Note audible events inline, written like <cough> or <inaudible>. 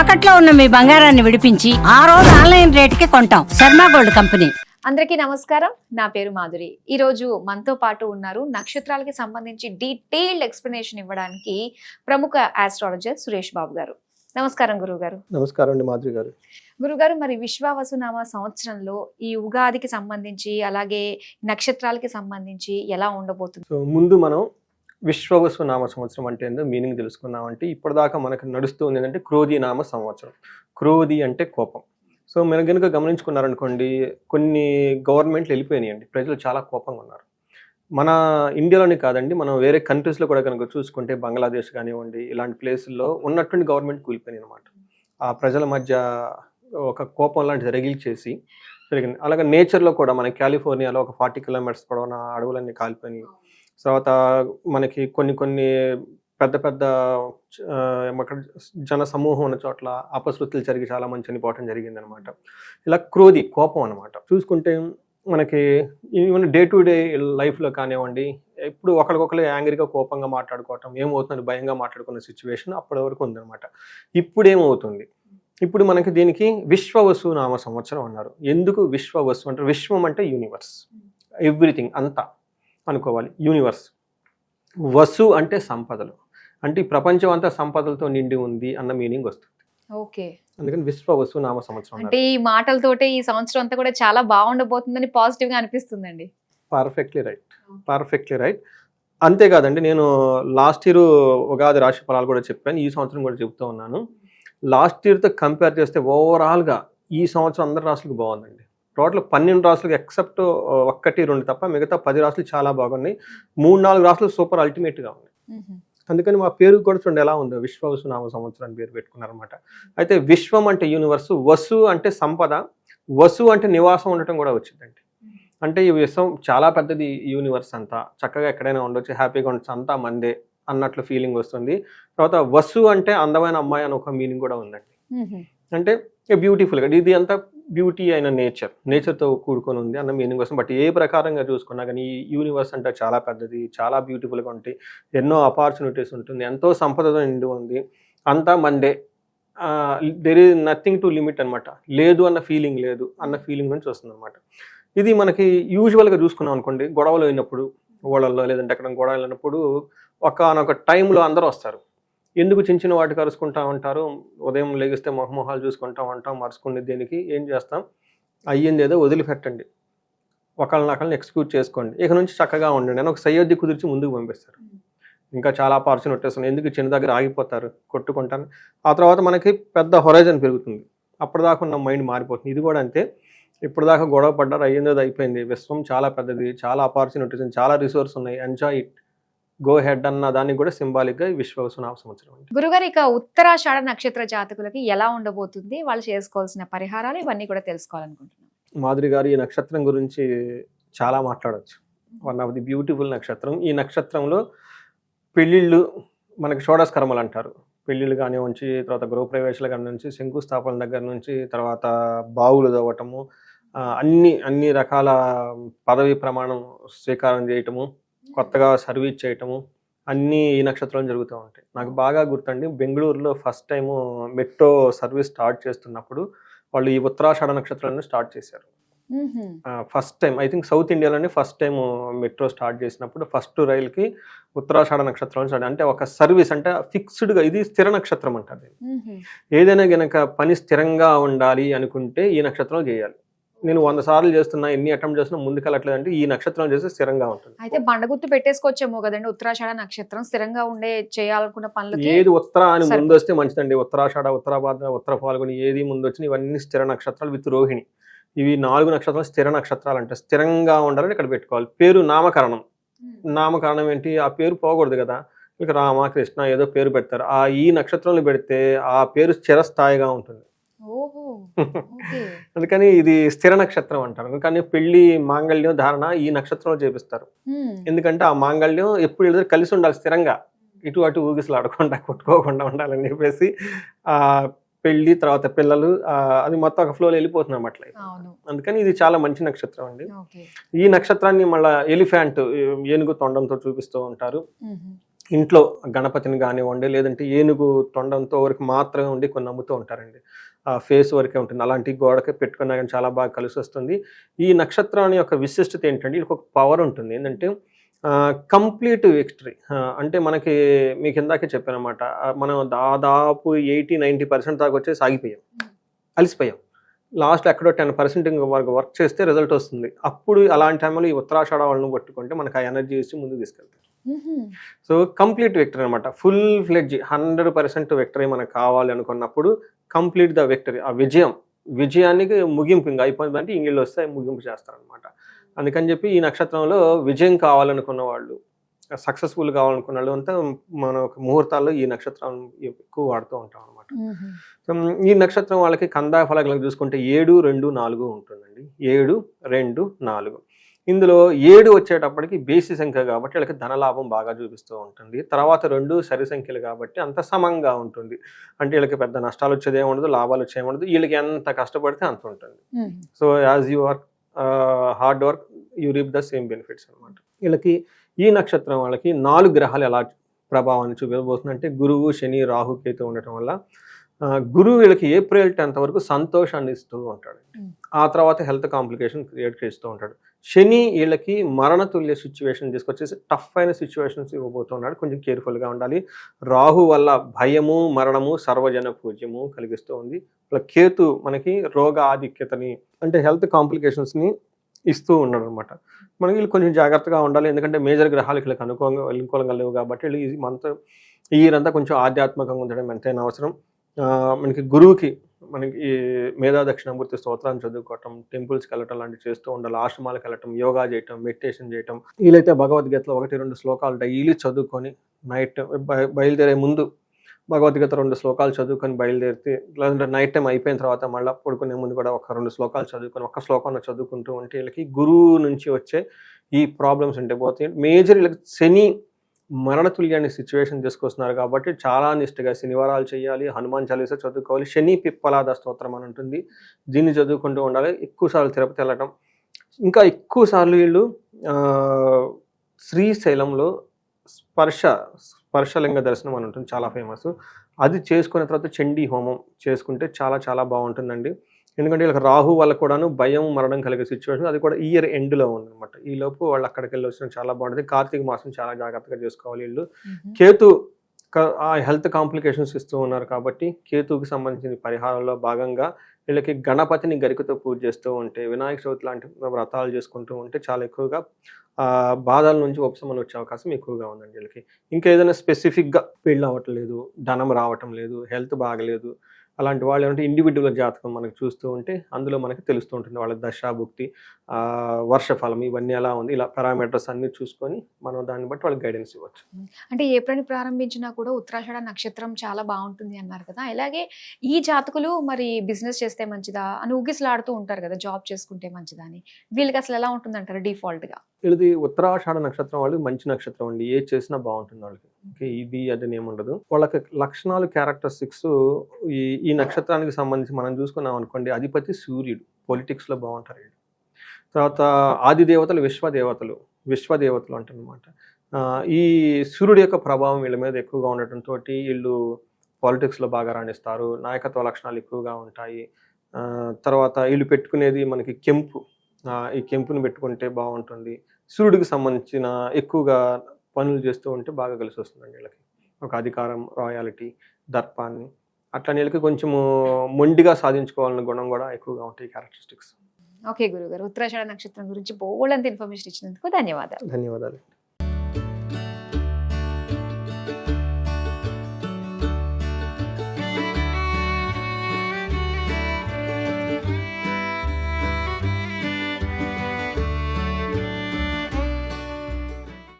తాకట్లో ఉన్న మీ బంగారాన్ని విడిపించి ఆ రోజు ఆన్లైన్ రేటుకి కొంటాం. Sharma gold company. అందరికీ నమస్కారం. నా పేరు మాధురి. ఈ రోజు మనతో పాటు ఉన్నారు నక్షత్రాలకి సంబంధించి డీటెయిల్డ్ ఎక్స్ప్లెనేషన్ ఇవ్వడానికి ప్రముఖ ఆస్ట్రాలజర్ సురేష్ బాబు గారు. నమస్కారం గురువు గారు నమస్కారం అండి మాధురి గారు. గురుగారు మరి విశ్వావసునామ సంవత్సరంలో ఈ ఉగాదికి సంబంధించి అలాగే నక్షత్రాలకి సంబంధించి ఎలా ఉండబోతుంది? సో ముందు మనం విశ్వవసు నామ సంవత్సరం అంటే ఏందో మీనింగ్ తెలుసుకుందామంటే ఇప్పటిదాకా మనకు నడుస్తుంది ఏంటంటే క్రోధి నామ సంవత్సరం. క్రోధి అంటే కోపం. సో మీరు కనుక గమనించుకున్నారనుకోండి కొన్ని గవర్నమెంట్లు వెళ్ళిపోయినాయండి. ప్రజలు చాలా కోపంగా ఉన్నారు. మన ఇండియాలోనే కాదండి మనం వేరే కంట్రీస్లో కూడా కనుక చూసుకుంటే బంగ్లాదేశ్ కానివ్వండి ఇలాంటి ప్లేసుల్లో ఉన్నటువంటి గవర్నమెంట్ కూలిపోయినాయి అనమాట ఆ ప్రజల మధ్య ఒక కోపం లాంటిది రగిల్చేసి జరిగింది అలాగే నేచర్లో కూడా మన కాలిఫోర్నియాలో ఒక ఫార్టీ కిలోమీటర్స్ పొడవున అడవులన్నీ కాలిపోయినాయి. తర్వాత మనకి కొన్ని కొన్ని పెద్ద పెద్ద జన సమూహం ఉన్న చోట్ల అపశృతులు జరిగి చాలా మంది చనిపోవటం జరిగింది అనమాట ఇలా క్రోధి కోపం అనమాట. చూసుకుంటే మనకి ఈవెన్ డే టు డే లైఫ్లో కానివ్వండి ఎప్పుడు ఒకరికొకరు యాంగ్రీగా కోపంగా మాట్లాడుకోవటం ఏమవుతుంది భయంగా మాట్లాడుకున్న సిచ్యువేషన్ అప్పటి వరకు ఉందన్నమాట ఇప్పుడు ఏమవుతుంది ఇప్పుడు మనకి దీనికి విశ్వవసు నామ సంవత్సరం అన్నారు. ఎందుకు విశ్వవసు అంటే విశ్వం అంటే యూనివర్స్. ఎవ్రీథింగ్ అంతా. అనుకోవాలి. యూనివర్స్ వసు అంటే సంపదలు. అంటే ఈ ప్రపంచం అంతా సంపదలతో నిండి ఉంది అన్న మీనింగ్ వస్తుంది. ఓకే. అందుకని విశ్వవసు నామ సంవత్సరం అంటే ఈ మాటలతోటే ఈ సంవత్సరం అంతా కూడా చాలా బాగుండబోతుందని పాజిటివ్గా అనిపిస్తుందండి. పర్ఫెక్ట్లీ రైట్ పర్ఫెక్ట్లీ రైట్ అంతేకాదండి నేను లాస్ట్ ఇయర్ ఉగాది రాశి ఫలాలు కూడా చెప్పాను. ఈ సంవత్సరం కూడా చెప్తూ ఉన్నాను. లాస్ట్ ఇయర్తో కంపేర్ చేస్తే ఓవరాల్గా ఈ సంవత్సరం అందరి రాసులకు బాగుందండి. టోటల్ పన్నెండు రాసులకు ఎక్సెప్ట్ ఒక్కటి రెండు తప్ప మిగతా పది రాసులు చాలా బాగున్నాయి. మూడు నాలుగు రాసులు సూపర్ అల్టిమేట్గా ఉన్నాయి. అందుకని మా పేరు కూడా చూడండి ఎలా ఉందో. విశ్వవసు నామ సంవత్సరం పేరు పెట్టుకున్నారనమాట అయితే విశ్వం అంటే యూనివర్స్ వసు అంటే సంపద వసు అంటే నివాసం ఉండటం కూడా వచ్చిందండి. అంటే ఈ విశ్వం చాలా పెద్దది యూనివర్స్ అంతా. చక్కగా ఎక్కడైనా ఉండొచ్చు హ్యాపీగా ఉండొచ్చు అంతా మందే అన్నట్లు ఫీలింగ్ వస్తుంది. తర్వాత వసు అంటే అందమైన అమ్మాయి అని ఒక మీనింగ్ కూడా ఉందండి. అంటే బ్యూటిఫుల్గా ఇది అంతా బ్యూటీ అయిన నేచర్ నేచర్తో కూడుకొని ఉంది అన్న మీనింగ్ కోసం. బట్ ఏ ప్రకారంగా చూసుకున్నా కానీ ఈ యూనివర్స్ అంటే చాలా పెద్దది చాలా బ్యూటిఫుల్గా ఉంటాయి. ఎన్నో ఆపర్చునిటీస్ ఉంటుంది. ఎంతో సంపదతో నిండి ఉంది. అంతా Monday. There is nothing to limit అనమాట లేదు అన్న ఫీలింగ్ లేదు. అన్న ఫీలింగ్ నుంచి వస్తుంది అనమాట ఇది మనకి యూజువల్గా చూసుకున్నాం అనుకోండి. గొడవలు అయినప్పుడు ఓళ్ళల్లో లేదంటే ఎక్కడ గొడవలు అయినప్పుడు ఒకనొక టైంలో అందరూ వస్తారు. ఎందుకు చిన్న చిన్న వాటికి అరుచుకుంటా ఉంటారు? ఉదయం లేగిస్తే మొహమొహాలు చూసుకుంటా ఉంటాం మరుచుకునే దీనికి ఏం చేస్తాం? అయ్యింది ఏదో వదిలిపెట్టండి. ఒకళ్ళని ఒకళ్ళని ఎక్స్క్యూట్ చేసుకోండి. ఇక నుంచి చక్కగా ఉండండి. అని ఒక సయోధ్య కుదిర్చి ముందుకు పంపిస్తారు. ఇంకా చాలా ఆపర్చునిటీస్ ఉన్నాయి ఎందుకు చిన్న దగ్గర ఆగిపోతారు? కొట్టుకుంటాను. ఆ తర్వాత మనకి పెద్ద హొరైజన్ పెరుగుతుంది. అప్పటిదాకా ఉన్న మైండ్ మారిపోతుంది. ఇది కూడా అంతే. ఇప్పటిదాకా గొడవ పడ్డారు అయ్యిందో అయిపోయింది. విశ్వం చాలా పెద్దది చాలా ఆపర్చునిటీస్ చాలా రిసోర్స్ ఉన్నాయి. Enjoy it. గో హెడ్ అన్న దానికి కూడా సింబాలిక్గా విశ్వవసునామ సంవత్సరం అండి. గురుగారు ఇక ఉత్తరాషాఢ నక్షత్ర జాతకులకి ఎలా ఉండబోతుంది? వాళ్ళు చేసుకోవాల్సిన పరిహారాలు ఇవన్నీ కూడా తెలుసుకోవాలనుకుంటున్నాను మాధురి గారు ఈ నక్షత్రం గురించి చాలా మాట్లాడవచ్చు వన్ ఆఫ్ ది బ్యూటిఫుల్ నక్షత్రం. ఈ నక్షత్రంలో పెళ్ళిళ్ళు మనకి షోడస్ కర్మలు అంటారు. పెళ్ళిళ్ళు కానీ ఉంచి తర్వాత గృహప్రవేశాల కానీ నుంచి శంకుస్థాపన దగ్గర నుంచి తర్వాత బావులు తవ్వటము అన్ని అన్ని రకాల పదవి ప్రమాణం స్వీకారం చేయటము కొత్తగా సర్వీస్ చేయటము అన్నీ ఈ నక్షత్రం జరుగుతూ ఉంటాయి. నాకు బాగా గుర్తండి బెంగళూరులో first time metro service start చేస్తున్నప్పుడు వాళ్ళు ఈ ఉత్తరాషాఢ నక్షత్రాన్ని స్టార్ట్ చేశారు. First time I think south ఇండియాలోనే ఫస్ట్ టైం మెట్రో స్టార్ట్ చేసినప్పుడు ఫస్ట్ రైల్కి ఉత్తరాషాఢ నక్షత్రం స్టార్ట్ అంటే ఒక సర్వీస్ అంటే ఫిక్స్డ్గా ఇది స్థిర నక్షత్రం అంటారు. ఏదైనా గనక పని స్థిరంగా ఉండాలి అనుకుంటే ఈ నక్షత్రం చేయాలి. నేను వంద సార్లు చేస్తున్నా ఎన్ని అటెంప్ట్ చేస్తున్నా ముందుకెళ్ళట్లేదు అంటే ఈ నక్షత్రం చేస్తే స్థిరంగా ఉంటుంది. అయితే బండగుర్తు పెట్టేసుకోవచ్చేమో కదండి ఉత్తరాషాఢ నక్షత్రం స్థిరంగా ఉండే చేయాలనుకున్న పనులకి ఏది ఉత్తర అని. ముందు వస్తే మంచిదండి. ఉత్తరాషాఢ ఉత్తరాభాద్ర ఉత్తర పాల్గొని ఏది ముందు వచ్చిన ఇవన్నీ స్థిర నక్షత్రాలు విత్ రోహిణి. ఇవి నాలుగు నక్షత్రాలు స్థిర నక్షత్రాలు అంటే స్థిరంగా ఉండాలని ఇక్కడ పెట్టుకోవాలి. పేరు నామకరణం. నామకరణం ఏంటి? ఆ పేరు పోకూడదు కదా. ఇక రామ కృష్ణ ఏదో పేరు పెడతారు. ఆ ఈ నక్షత్రంలో పెడితే ఆ పేరు చిరస్థాయిగా ఉంటుంది. <laughs> అందుకని ఇది స్థిర నక్షత్రం అంటారు. కానీ పెళ్ళి మాంగళ్యం ధారణ ఈ నక్షత్రంలో చేపిస్తారు. ఎందుకంటే ఆ మాంగళ్యం ఎప్పుడు ఇద్దరు కలిసి ఉండాలి స్థిరంగా. ఇటు అటు ఊగిసలాడకుండా కొట్టుకోకుండా ఉండాలని చెప్పేసి ఆ పెళ్ళి తర్వాత పిల్లలు అది మొత్తం ఒక ఫ్లోలో వెళ్ళిపోతుంది అన్నమాట అవును. అందుకని ఇది చాలా మంచి నక్షత్రం అండి. ఈ నక్షత్రాన్ని మళ్ళా ఎలిఫెంట్ ఏనుగు తొండంతో చూపిస్తూ ఉంటారు. ఇంట్లో గణపతిని కానివ్వండి లేదంటే ఏనుగు తొండంతో వరకు మాత్రమే ఉండి కొన్ని నమ్ముతూ ఉంటారండి. ఆ ఫేస్ వరకే ఉంటుంది. అలాంటి గోడకి పెట్టుకున్నా కానీ చాలా బాగా కలిసి వస్తుంది. ఈ నక్షత్రాన్ని యొక్క విశిష్టత ఏంటంటే ఇది ఒక పవర్ ఉంటుంది. ఏంటంటే కంప్లీట్ విక్టరీ అంటే మనకి మీకు ఇందాకే చెప్పాను అనమాట మనం దాదాపు ఎయిటీ నైంటీ పర్సెంట్ దాకా వచ్చేసి ఆగిపోయాం అలసిపోయాం. లాస్ట్ ఎక్కడో టెన్ పర్సెంట్ వరకు వర్క్ చేస్తే రిజల్ట్ వస్తుంది. అప్పుడు అలాంటి టైంలో ఈ ఉత్తరాషాఢ వాళ్ళని పట్టుకుంటే మనకు ఆ ఎనర్జీ ఇచ్చి ముందుకు తీసుకెళ్తాం. సో కంప్లీట్ విక్టరీ అనమాట full fledge hundred percent victory మనకు కావాలి అనుకున్నప్పుడు కంప్లీట్ ద విక్టరీ. ఆ విజయం విజయానికి ముగింపు ఇంకా అయిపోయిందంటే ఇంగిళ్ళు వస్తే ముగింపు చేస్తారనమాట అందుకని చెప్పి ఈ నక్షత్రంలో విజయం కావాలనుకున్న వాళ్ళు సక్సెస్ఫుల్ కావాలనుకున్న వాళ్ళు అంతా మన ఒక ముహూర్తాల్లో ఈ నక్షత్రం ఎక్కువ వాడుతూ ఉంటాం అనమాట ఈ నక్షత్రం వాళ్ళకి కందా ఫలకలకు చూసుకుంటే ఏడు రెండు నాలుగు ఉంటుందండి. ఏడు రెండు నాలుగు. ఇందులో ఏడు వచ్చేటప్పటికి బేసి సంఖ్య కాబట్టి వీళ్ళకి ధనలాభం బాగా చూపిస్తూ ఉంటుంది. తర్వాత రెండు సరి సంఖ్యలు కాబట్టి అంత సమంగా ఉంటుంది. అంటే వీళ్ళకి పెద్ద నష్టాలు వచ్చేది ఉండదు లాభాలు వచ్చేది ఉండదు. వీళ్ళకి ఎంత కష్టపడితే అంత ఉంటుంది. So as you work hard work you reap the same benefits అనమాట వీళ్ళకి ఈ నక్షత్రం వాళ్ళకి నాలుగు గ్రహాలు ఎలా ప్రభావాన్ని చూపించబోతుంది అంటే గురువు శని రాహు కేతు ఉండటం వల్ల గురువు వీళ్ళకి ఏప్రిల్ టెన్త్ వరకు సంతోషాన్ని ఇస్తూ ఉంటాడు. ఆ తర్వాత హెల్త్ కాంప్లికేషన్ క్రియేట్ చేస్తూ ఉంటాడు. శని వీళ్ళకి మరణతుల్య సిచ్యువేషన్ తీసుకొచ్చేసి టఫ్ అయిన సిచ్యువేషన్స్ ఇవ్వబోతున్నాడు. కొంచెం కేర్ఫుల్గా ఉండాలి. రాహు వల్ల భయము మరణము సర్వజన పూజ్యము కలిగిస్తూ ఉంది. ఇలా కేతు మనకి రోగ ఆధిక్యతని అంటే హెల్త్ కాంప్లికేషన్స్ని ఇస్తూ ఉన్నాడు అనమాట మనకి వీళ్ళు కొంచెం జాగ్రత్తగా ఉండాలి. ఎందుకంటే మేజర్ గ్రహాలు వీళ్ళకి అనుకూలంగా అనుకూలంగా లేవు కాబట్టి వీళ్ళు ఈ మంత్ ఈ ఇయరంతా కొంచెం ఆధ్యాత్మికంగా ఉండడం ఎంతైనా అవసరం. మనకి గురువుకి మనకి ఈ మేధా దక్షిణామూర్తి స్తోత్రాన్ని చదువుకోవటం టెంపుల్స్కి వెళ్ళటం లాంటివి చేస్తూ ఉండాలి. ఆశ్రమాలకు వెళ్ళటం యోగా చేయటం మెడిటేషన్ చేయటం. వీలైతే భగవద్గీతలో ఒకటి రెండు శ్లోకాలు డైలీ చదువుకొని నైట్ బయలుదేరే ముందు భగవద్గీత రెండు శ్లోకాలు చదువుకొని బయలుదేరితే లేదంటే నైట్ టైం అయిపోయిన తర్వాత మళ్ళీ పడుకునే ముందు కూడా ఒక రెండు శ్లోకాలు చదువుకొని ఒక శ్లోకాన్ని చదువుకుంటూ ఉంటే వీళ్ళకి గురువు నుంచి వచ్చే ఈ ప్రాబ్లమ్స్ ఉంటే పోతాయి మేజర్ వీళ్ళకి శని మరణతుల్యాన్ని సిచ్యువేషన్ తీసుకొస్తున్నారు కాబట్టి చాలా నిష్ఠగా శనివారాలు చేయాలి హనుమాన్ చాలీస చదువుకోవాలి శని పిప్పలాద స్తోత్రం అని ఉంటుంది. దీన్ని చదువుకుంటూ ఉండాలి ఎక్కువసార్లు తిరుపతి వెళ్ళటం. ఇంకా ఎక్కువ సార్లు వీళ్ళు శ్రీశైలంలో స్పర్శ స్పర్శలింగ దర్శనం అని ఉంటుంది చాలా ఫేమస్ అది చేసుకున్న తర్వాత చండీ హోమం చేసుకుంటే చాలా చాలా బాగుంటుందండి. ఎందుకంటే వీళ్ళకి రాహు వల్ల కూడాను భయం మరణం కలిగే సిచ్యువేషన్ అది కూడా ఇయర్ ఎండ్లో ఉందన్నమాట. ఈ లోపు వాళ్ళు అక్కడికి వెళ్ళి వచ్చిన చాలా బాగుంటుంది. కార్తీక మాసం చాలా జాగ్రత్తగా చేసుకోవాలి వీళ్ళు. కేతు ఆ హెల్త్ కాంప్లికేషన్స్ ఇస్తూ ఉన్నారు కాబట్టి కేతువుకి సంబంధించిన పరిహారంలో భాగంగా వీళ్ళకి గణపతిని గరికతో పూజ చేస్తూ ఉంటే వినాయక చవితి లాంటి వ్రతాలు చేసుకుంటూ ఉంటే చాలా ఎక్కువగా ఆ బాధల నుంచి ఉపశమనం వచ్చే అవకాశం ఎక్కువగా ఉందండి వీళ్ళకి. ఇంకా ఏదైనా స్పెసిఫిక్గా పెళ్ళి అవ్వట్లేదు ధనం రావటం లేదు హెల్త్ బాగలేదు అలాంటి వాళ్ళు ఏమంటే ఇండివిజువల్ జాతకం మనకు చూస్తూ ఉంటే అందులో మనకి తెలుస్తూ ఉంటుంది. వాళ్ళ దశాభుక్తి ఆ, వర్షఫలం ఇవన్నీ ఎలా ఉంది ఇలా పారామీటర్స్ అన్ని చూసుకొని మనం దాన్ని బట్టి వాళ్ళకి గైడెన్స్ ఇవ్వచ్చు. అంటే ఏప్రిల్ ప్రారంభించినా కూడా ఉత్తరాషాఢ నక్షత్రం చాలా బాగుంటుంది అన్నారు కదా. అలాగే ఈ జాతకులు మరి బిజినెస్ చేస్తే మంచిదా? అని ఊగిసలాడుతూ ఉంటారు కదా జాబ్ చేసుకుంటే మంచిదా అని. వీళ్ళకి అసలు ఎలా ఉంటుంది అంటారు డిఫాల్ట్గా? వీళ్ళది ఉత్తరాషాఢ నక్షత్రం వాళ్ళు మంచి నక్షత్రం అండి. ఏ చేసినా బాగుంటుంది వాళ్ళకి. ఓకే ఇది ఏమి ఏముండదు వాళ్ళకి లక్షణాలు క్యారెక్టరిస్టిక్స్ ఈ ఈ నక్షత్రానికి సంబంధించి మనం చూసుకున్నాం అనుకోండి అధిపతి సూర్యుడు పొలిటిక్స్లో బాగుంటారు వీళ్ళు. తర్వాత ఆది దేవతలు విశ్వదేవతలు విశ్వదేవతలు అంటారనమాట ఈ సూర్యుడి యొక్క ప్రభావం వీళ్ళ మీద ఎక్కువగా ఉండటంతో వీళ్ళు పాలిటిక్స్లో బాగా రాణిస్తారు. నాయకత్వ లక్షణాలు ఎక్కువగా ఉంటాయి. తర్వాత వీళ్ళు పెట్టుకునేది మనకి కెంపు. ఈ కెంపుని పెట్టుకుంటే బాగుంటుంది. సూర్యుడికి సంబంధించిన ఎక్కువగా పనులు చేస్తూ ఉంటే బాగా కలిసి వస్తుందండి వీళ్ళకి. ఒక అధికారం రాయాలిటీ దర్పాన్ని. అట్లా వీళ్ళకి కొంచెము మొండిగా సాధించుకోవాలన్న గుణం కూడా ఎక్కువగా ఉంటాయి క్యారెక్టరిస్టిక్స్ ఓకే గురుగారు. ఉత్తరాషాఢ నక్షత్రం గురించి బోల్డ్ అంత ఇన్ఫర్మేషన్ ఇచ్చినందుకు ధన్యవాదాలు. ధన్యవాదాలు.